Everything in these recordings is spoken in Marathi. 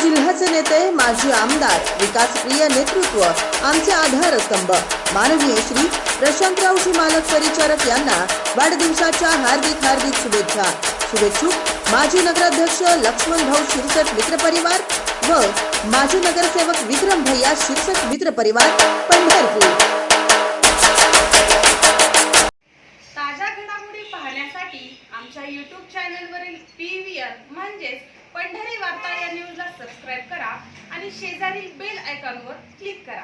जिल्ह्याचे नेते माजी आमदार विकासप्रिय नेतृत्व आमचे आधारस्तंभ माननीय श्री प्रशांतरावजी मालक परिचारक यांना वाढदिवसाच्या हार्दिक हार्दिक शुभेच्छा. शुभेच्छुक माजी नगराध्यक्ष लक्ष्मण भाऊ शिरसट मित्र परिवार व माजी नगरसेवक विक्रम भैया शिरसट मित्र परिवार पंढरपूर. ताज्या घडामोडी पाहण्यासाठी आमच्या यूट्यूब चॅनलवरील पी व्ही आर म्हणजेच पंढरी वार्ता या न्यूजला सबस्क्राईब करा आणि शेजारील बेल आयकॉनवर क्लिक करा.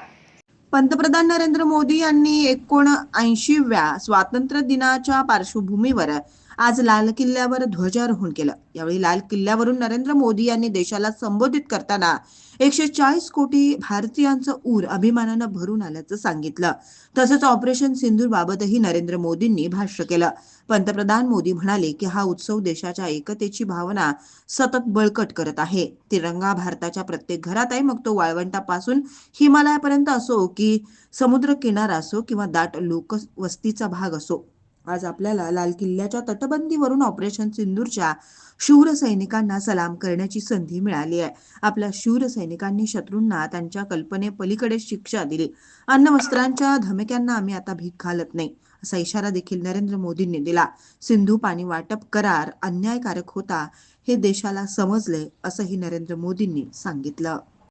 पंतप्रधान नरेंद्र मोदी यांनी एकोणऐंशीव्या स्वातंत्र्य दिनाच्या पार्श्वभूमीवर आज लाल किल्ल्यावर ध्वजारोहण केलं. यावेळी लाल किल्ल्यावरून नरेंद्र मोदी यांनी देशाला संबोधित करताना एकशे चाळीस कोटी भारतीयांचं ऊर अभिमानानं भरून आल्याचं सांगितलं. तसंच ऑपरेशन सिंधूर बाबतही नरेंद्र मोदींनी भाष्य केलं. पंतप्रधान मोदी म्हणाले की हा उत्सव देशाच्या एकतेची भावना सतत बळकट करत आहे. तिरंगा भारताच्या प्रत्येक घरात आहे मग तो वाळवंटापासून हिमालयापर्यंत असो की समुद्र किनारा असो किंवा दाट लोकवस्तीचा भाग असो. आज आपल्याला लाल किल्ल्याच्या तटबंदीवरून ऑपरेशन सिंदूरच्या शूर सैनिकांना सलाम करण्याची संधी मिळाली आहे. आपल्या शूर सैनिकांनी शत्रूंना त्यांच्या कल्पने पलीकडे शिक्षा दिली. अन्न वस्त्रांच्या धमक्यांना आम्ही आता भीक घालत नाही असा इशारा देखील नरेंद्र मोदींनी दिला. सिंधू पाणी वाटप करार अन्यायकारक होता हे देशाला समजले असंही नरेंद्र मोदींनी सांगितलं.